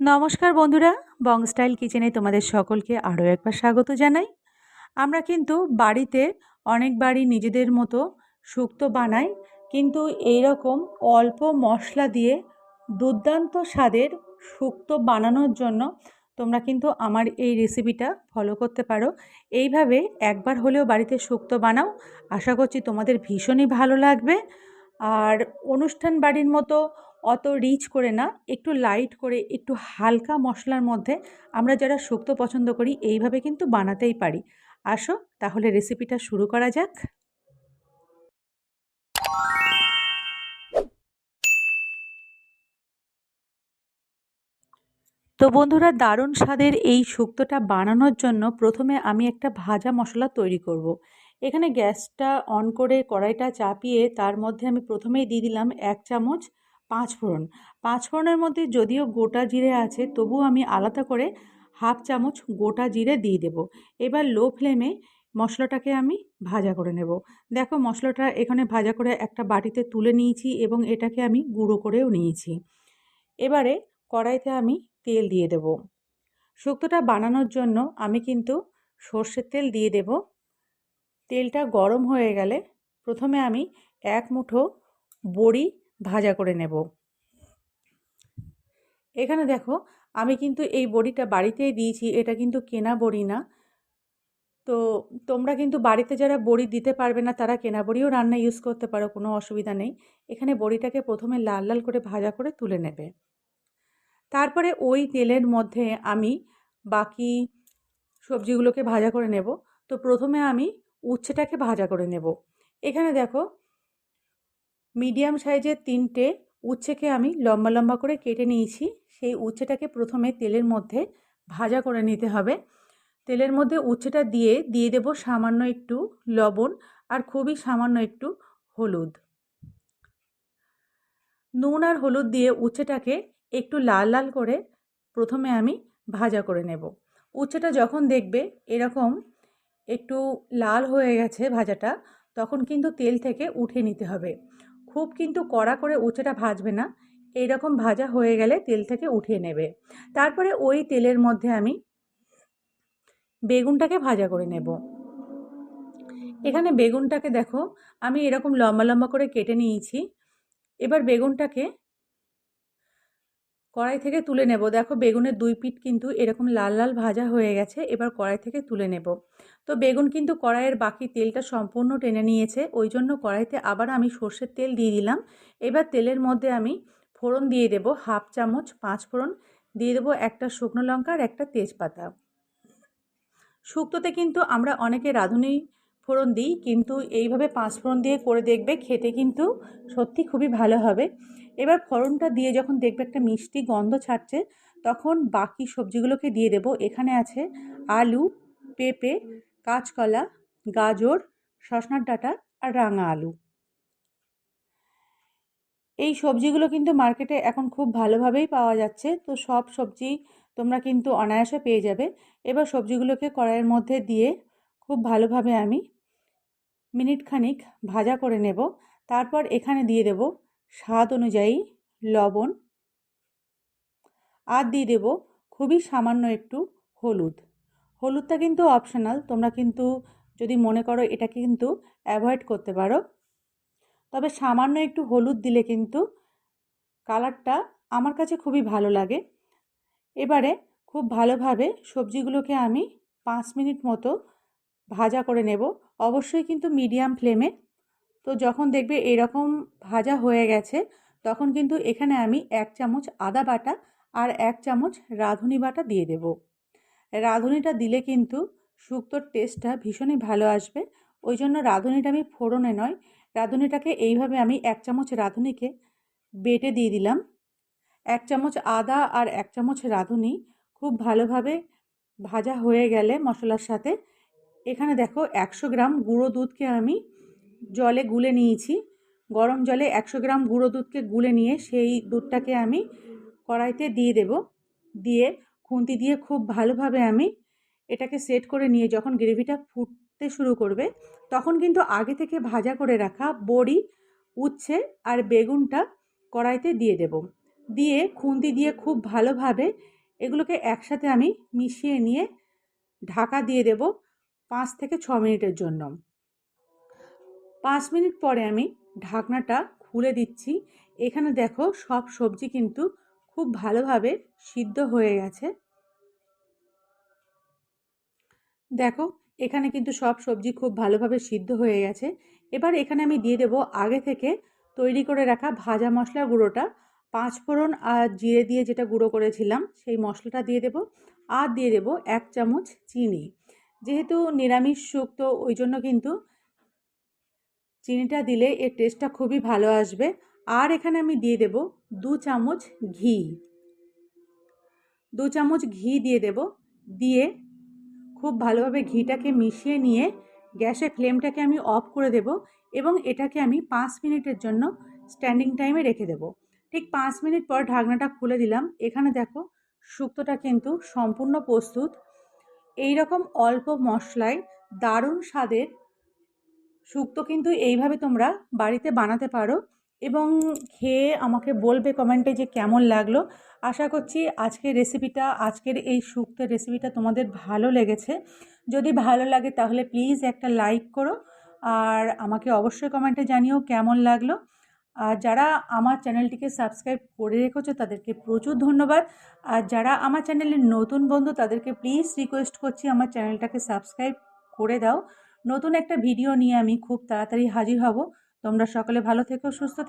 নমস্কার বন্ধুরা বংস্টাইল কিচেনে তোমাদের সকলকে আরও একবার স্বাগত জানাই। আমরা কিন্তু বাড়িতে অনেকবারই নিজেদের মতো শুক্তো বানাই, কিন্তু এই রকম অল্প মশলা দিয়ে দুর্দান্ত স্বাদের শুক্তো বানানোর জন্য তোমরা কিন্তু আমার এই রেসিপিটা ফলো করতে পারো। এইভাবে একবার হলেও বাড়িতে শুক্তো বানাও, আশা করছি তোমাদের ভীষণই ভালো লাগবে। আর অনুষ্ঠান বাড়ির মতো অত রিচ করে না, একটু লাইট করে, একটু হালকা মশলার মধ্যে আমরা যারা শুক্তো পছন্দ করি, এইভাবে কিন্তু বানাতেই পারি আসো, তাহলে রেসিপিটা শুরু করা যাক তো বন্ধুরা, দারুণ স্বাদের এই শুক্তোটা বানানোর জন্য প্রথমে আমি একটা ভাজা মশলা তৈরি করব। এখানে গ্যাসটা অন করে কড়াইটা চাপিয়ে তার মধ্যে আমি প্রথমেই দিয়ে দিলাম এক চামচ পাঁচ ফোড়ন। পাঁচ ফোড়নের মধ্যে যদিও গোটা জিরে আছে তবু আমি আলাদা করে হাফ চামচ গোটা জিরে দিয়ে দেব। এবার লো ফ্লেমে মশলাটাকে আমি ভাজা করে নেব। দেখো মশলাটা এখানে ভাজা করে একটা বাটিতে তুলে নিয়েছি এবং এটাকে আমি গুঁড়ো করেও নিয়েছি। এবারে কড়াইতে আমি তেল দিয়ে দেব। শুক্তোটা বানানোর জন্য আমি কিন্তু সর্ষের তেল দিয়ে দেব। তেলটা গরম হয়ে গেলে প্রথমে আমি এক মুঠো বড়ি ভাজা করে নেব। এখানে দেখো, আমি কিন্তু এই বড়িটা বাড়িতেই দিয়েছি, এটা কিন্তু কেনা বড়ি না। তো তোমরা কিন্তু বাড়িতে যারা বড়ি দিতে পারবে না, তারা কেনা বড়িও রান্না ইউজ করতে পারো, কোনো অসুবিধা নেই। এখানে বড়িটাকে প্রথমে লাল লাল করে ভাজা করে তুলে নেবে। তারপরে ওই তেলের মধ্যে আমি বাকি সবজিগুলোকে ভাজা করে নেব। তো প্রথমে আমি উচ্ছেটাকে ভাজা করে নেব। এখানে দেখো মিডিয়াম সাইজের তিনটে উচ্ছেকে আমি লম্বা লম্বা করে কেটে নিয়েছি। সেই উচ্ছেটাকে প্রথমে তেলের মধ্যে ভাজা করে নিতে হবে। তেলের মধ্যে উচ্ছেটা দিয়ে দিয়ে দেব সামান্য একটু লবণ আর খুবই সামান্য একটু হলুদ। নুন আর হলুদ দিয়ে উচ্ছেটাকে একটু লাল লাল করে প্রথমে আমি ভাজা করে নেব। উচ্ছেটা যখন দেখবে এরকম একটু লাল হয়ে গেছে ভাজাটা, তখন কিন্তু তেল থেকে উঠে নিতে হবে। খুব কিন্তু কড়া করে উঁচেটা ভাজবে না। এই রকম ভাজা হয়ে গেলে তেল থেকে উঠিয়ে নেবে। তারপরে ওই তেলের মধ্যে আমি বেগুনটাকে ভাজা করে নেব। এখানে বেগুনটাকে দেখো, আমি এরকম লম্বা লম্বা করে কেটে নিয়েছি। এবার বেগুনটাকে কড়াই থেকে তুলে নেব। দেখো বেগুনের দুই পিঠ কিন্তু এরকম লাল লাল ভাজা হয়ে গেছে, এবার কড়াই থেকে তুলে নেব। তো বেগুন কিন্তু কড়াইয়ের বাকি তেলটা সম্পূর্ণ টেনে নিয়েছে, ওই জন্য কড়াইতে আবার আমি সর্ষের তেল দিয়ে দিলাম। এবার তেলের মধ্যে আমি ফোড়ন দিয়ে দেব, হাফ চামচ পাঁচ ফোড়ন, দিয়ে দেবো একটা শুকনো লঙ্কা আর একটা তেজপাতা। শুক্তোতে কিন্তু আমরা অনেকে রাঁধুনি ফোড়ন দিই, কিন্তু এইভাবে পাঁচ ফোড়ন দিয়ে করে দেখবে খেতে কিন্তু সত্যি খুবই ভালো হবে। এবার ফোড়নটা দিয়ে যখন দেখবে একটা মিষ্টি গন্ধ ছাড়ছে, তখন বাকি সবজিগুলোকে দিয়ে দেব। এখানে আছে আলু, পেঁপে, কাঁচকলা, গাজর, সসনার ডাঁটা আর রাঙা আলু। এই সবজিগুলো কিন্তু মার্কেটে এখন খুব ভালোভাবেই পাওয়া যাচ্ছে। তো সব সবজি তোমরা কিন্তু অনায়াসে পেয়ে যাবে। এবার সবজিগুলোকে কড়াইয়ের মধ্যে দিয়ে খুব ভালোভাবে আমি মিনিট খানিক ভাজা করে নেব। তারপর এখানে দিয়ে দেব স্বাদ অনুযায়ী লবণ। আর দিয়ে দেব খুবই সামান্য একটু হলুদ। হলুদটা কিন্তু অপশনাল তোমরা কিন্তু যদি মনে করো এটাকে কিন্তু অ্যাভয়েড করতে পারো। তবে সামান্য একটু হলুদ দিলে কিন্তু কালারটা আমার কাছে খুবই ভালো লাগে। এবারে খুব ভালোভাবে সবজিগুলোকে আমি পাঁচ মিনিট মতো ভাজা করে নেব। অবশ্যই কিন্তু মিডিয়াম ফ্লেমে। তো যখন দেখবে এরকম ভাজা হয়ে গেছে, তখন কিন্তু এখানে আমি এক চামচ আদা বাটা আর এক চামচ রাঁধুনি বাটা দিয়ে দেব। রাঁধুনিটা দিলে কিন্তু শুক্তোর টেস্টটা ভীষণই ভালো আসবে। ওই জন্য রাঁধুনিটা আমি ফোড়নে নয়, রাঁধুনিটাকে এইভাবে আমি এক চামচ রাঁধুনিকে বেটে দিয়ে দিলাম। এক চামচ আদা আর এক চামচ রাঁধুনি খুব ভালোভাবে ভাজা হয়ে গেলে মশলার সাথে এখানে দেখো একশো গ্রাম গুঁড়ো দুধকে আমি জলে গুলে নিয়েছি। গরম জলে একশো গ্রাম গুঁড়ো দুধকে গুলে নিয়ে সেই দুধটাকে আমি কড়াইতে দিয়ে দেব। দিয়ে খুন্তি দিয়ে খুব ভালোভাবে আমি এটাকে সেট করে নিয়ে যখন গ্রেভিটা ফুটতে শুরু করবে, তখন কিন্তু আগে থেকে ভাজা করে রাখা বড়ি, উচ্ছে আর বেগুনটা কড়াইতে দিয়ে দেব। দিয়ে খুন্তি দিয়ে খুব ভালোভাবে এগুলোকে একসাথে আমি মিশিয়ে নিয়ে ঢাকা দিয়ে দেব। পাঁচ থেকে ছ মিনিটের জন্য। পাঁচ মিনিট পরে আমি ঢাকনাটা খুলে দিচ্ছি। এখানে দেখো সব সবজি কিন্তু খুব ভালোভাবে সিদ্ধ হয়ে গেছে। দেখো, এখানে কিন্তু সব সবজি খুব ভালোভাবে সিদ্ধ হয়ে গেছে। এবার এখানে আমি দিয়ে দেব আগে থেকে তৈরি করে রাখা ভাজা মশলা গুঁড়োটা। পাঁচ ফোড়ন আর জিরে দিয়ে যেটা গুঁড়ো করেছিলাম, সেই মশলাটা দিয়ে দেব। আর দিয়ে দেব এক চামচ চিনি। যেহেতু নিরামিষ শুক্তো ওই জন্য কিন্তু চিনিটা দিলে এর টেস্টটা খুবই ভালো আসবে। আর এখানে আমি দিয়ে দেব দু চামচ ঘি। দু চামচ ঘি দিয়ে দেব। দিয়ে খুব ভালোভাবে ঘিটাকে মিশিয়ে নিয়ে গ্যাসের ফ্লেমটাকে আমি অফ করে দেব এবং এটাকে আমি পাঁচ মিনিটের জন্য স্ট্যান্ডিং টাইমে রেখে দেব। ঠিক পাঁচ মিনিট পর ঢাকনাটা খুলে দিলাম। এখানে দেখো, শুক্তোটা কিন্তু সম্পূর্ণ প্রস্তুত। এই রকম অল্প মশলায় দারুণ স্বাদের শুক্তো কিন্তু এইভাবে তোমরা বাড়িতে বানাতে পারো। এবং খেয়ে আমাকে বলবে কমেন্টে যে কেমন লাগল। আশা করছি আজকের রেসিপিটা, আজকের এই শুক্তোর রেসিপিটা তোমাদের ভালো লেগেছে। যদি ভালো লাগে তাহলে প্লিজ একটা লাইক করো। আর আমাকে অবশ্যই কমেন্টে জানিও কেমন লাগল। আর যারা আমার চ্যানেলটিকে সাবস্ক্রাইব করে রেখেছো, তাদেরকে প্রচুর ধন্যবাদ। আর যারা আমার চ্যানেলের নতুন বন্ধু, তাদেরকে প্লিজ রিকোয়েস্ট করছি আমার চ্যানেলটাকে সাবস্ক্রাইব করে দাও। নতুন একটা ভিডিও নিয়ে আমি খুব তাড়াতাড়ি হাজির হব। তোমরা সকলে ভালো থেকো, সুস্থ থেকো।